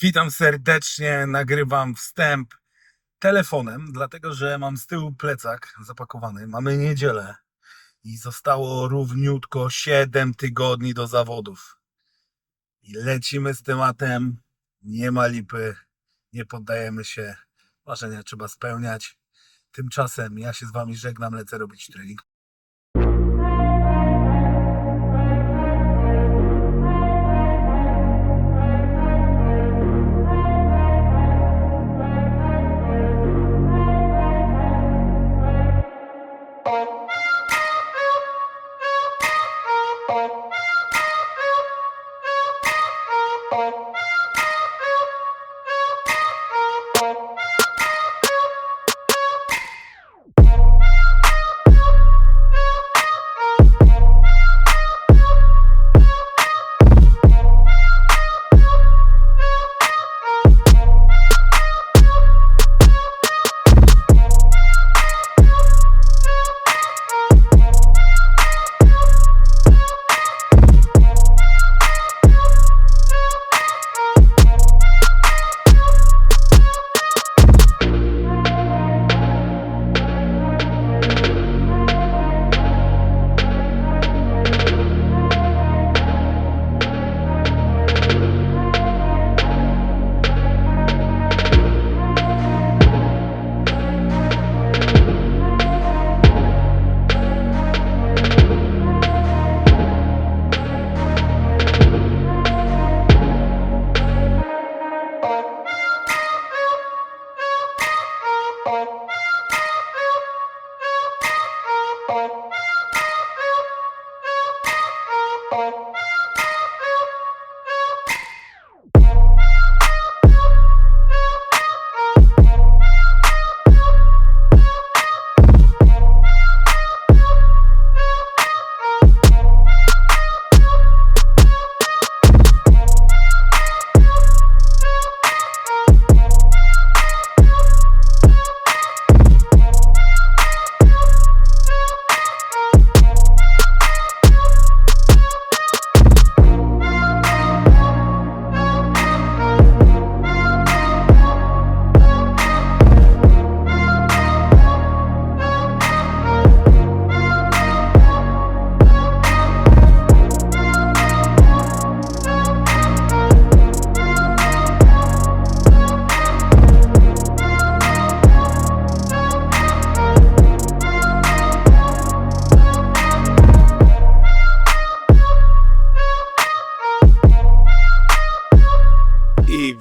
Witam serdecznie, nagrywam wstęp telefonem, dlatego że mam z tyłu plecak zapakowany. Mamy niedzielę i zostało równiutko 7 tygodni do zawodów. I lecimy z tematem, nie ma lipy, nie poddajemy się, marzenia trzeba spełniać. Tymczasem ja się z wami żegnam, lecę robić trening.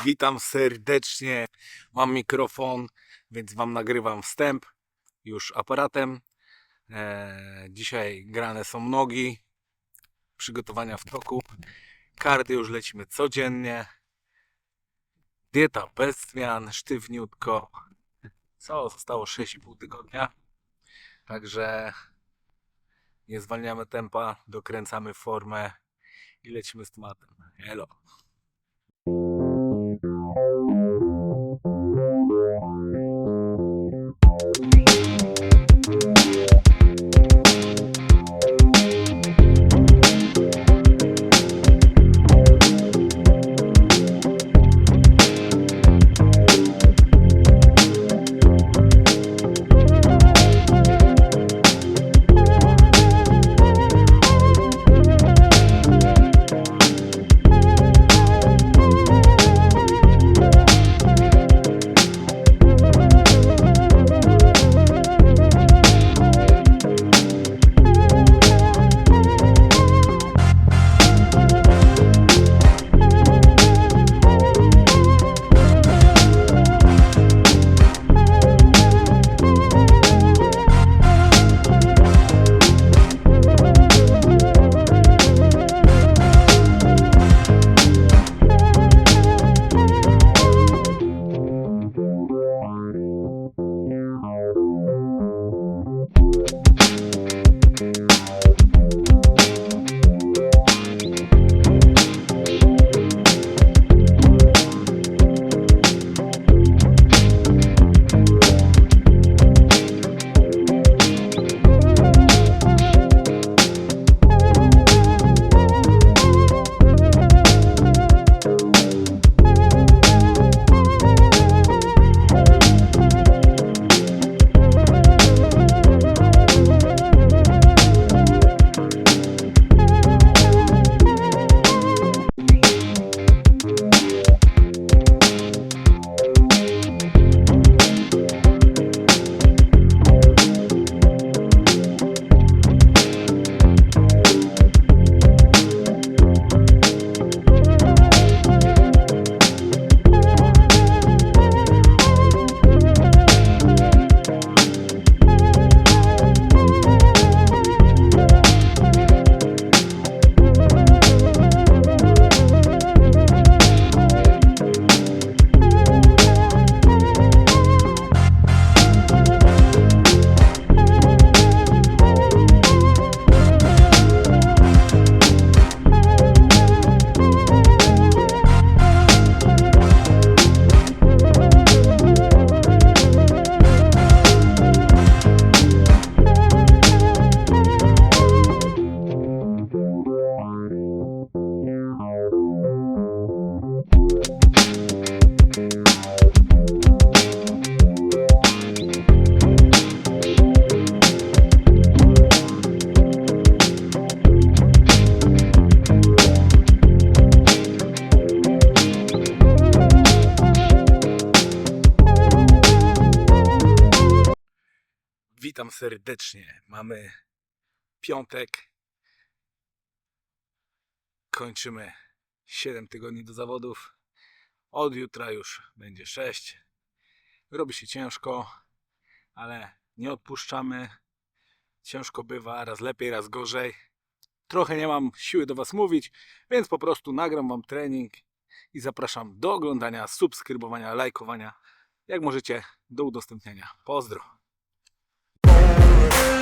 Witam serdecznie. Mam mikrofon, więc Wam nagrywam wstęp już aparatem. E, dzisiaj grane są nogi, przygotowania w toku. Kardy już lecimy codziennie. Dieta bez zmian, sztywniutko. Co? Zostało 6,5 tygodnia. Także nie zwalniamy tempa, dokręcamy formę i lecimy z tematem. Elo. Serdecznie. Mamy piątek. Kończymy 7 tygodni do zawodów. Od jutra już będzie 6. Robi się ciężko, ale nie odpuszczamy. Ciężko bywa, raz lepiej, raz gorzej. Trochę nie mam siły do Was mówić, więc po prostu nagram Wam trening i zapraszam do oglądania, subskrybowania, lajkowania. Jak możecie, do udostępniania. Pozdro. Ain't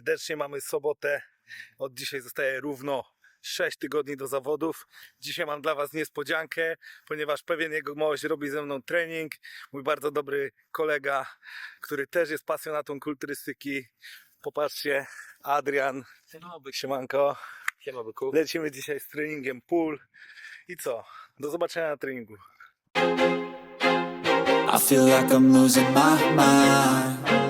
serdecznie. Mamy sobotę. Od dzisiaj zostaje równo 6 tygodni do zawodów. Dzisiaj mam dla Was niespodziankę, ponieważ pewien jego mość robi ze mną trening. Mój bardzo dobry kolega, który też jest pasjonatą kulturystyki. Popatrzcie, Adrian. Siemanko. Siema byku. Lecimy dzisiaj z treningiem pool. I co? Do zobaczenia na treningu. I feel like I'm losing my mind.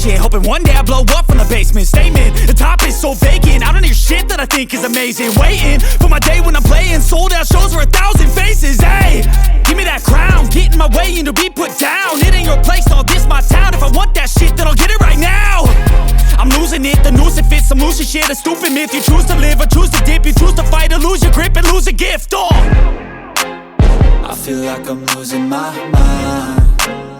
I'm impatient. Hoping one day I blow up from the basement. Statement, the top is so vacant. I don't hear shit that I think is amazing. Waiting for my day when I'm playing. Sold out shows for a thousand faces. Hey, give me that crown. Get in my way and to be put down. It ain't your place, no, this my town. If I want that shit, then I'll get it right now. I'm losing it, the noose it fits some loose shit, a stupid myth. You choose to live or choose to dip, you choose to fight or lose your grip and lose a gift. Oh. I feel like I'm losing my mind.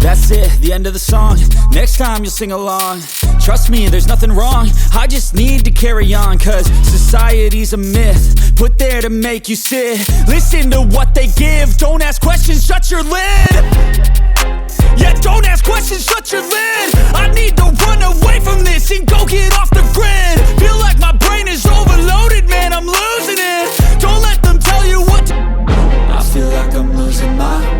That's it, the end of the song. Next time you'll sing along. Trust me, there's nothing wrong. I just need to carry on, cause society's a myth. Put there to make you sit. Listen to what they give. Don't ask questions, shut your lid. Yeah, don't ask questions, shut your lid. I need to run away from this and go get off the grid. Feel like my brain is overloaded, man, I'm losing it. Don't let them tell you what to. I feel like I'm losing my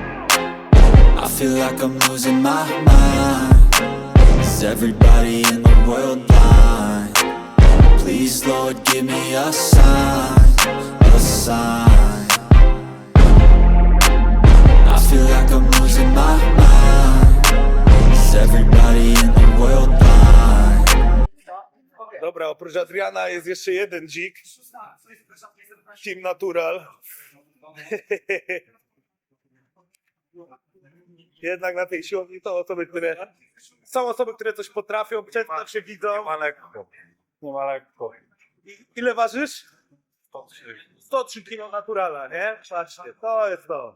I feel like I'm losing my mind. Is everybody in the world blind? Please, Lord, give me a sign, a sign. I feel like I'm losing my mind. Is everybody in the world blind? Dobra, oprócz Adriana jest jeszcze jeden dzik. Team Natural. Jednak na tej siłowni to osoby, które są osoby, które coś potrafią, często się widzą. Nie ma lekko. Nie ma lekko. I, ile ważysz? 103. 103 kg naturala, nie? Właśnie, to jest to.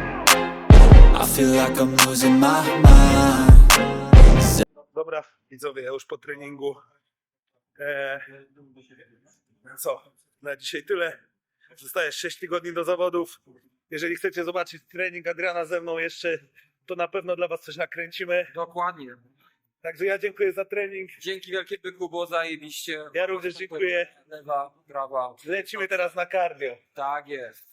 I feel like I'm losing my mind. Dobra, widzowie, ja już po treningu. E, co? Na dzisiaj tyle. Zostaje 6 tygodni do zawodów. Jeżeli chcecie zobaczyć trening Adriana ze mną jeszcze, to na pewno dla Was coś nakręcimy. Dokładnie. Także ja dziękuję za trening. Dzięki wielkie byku, było zajebiście. Ja również dziękuję. Lewa, prawa. Lecimy teraz na cardio. Tak jest.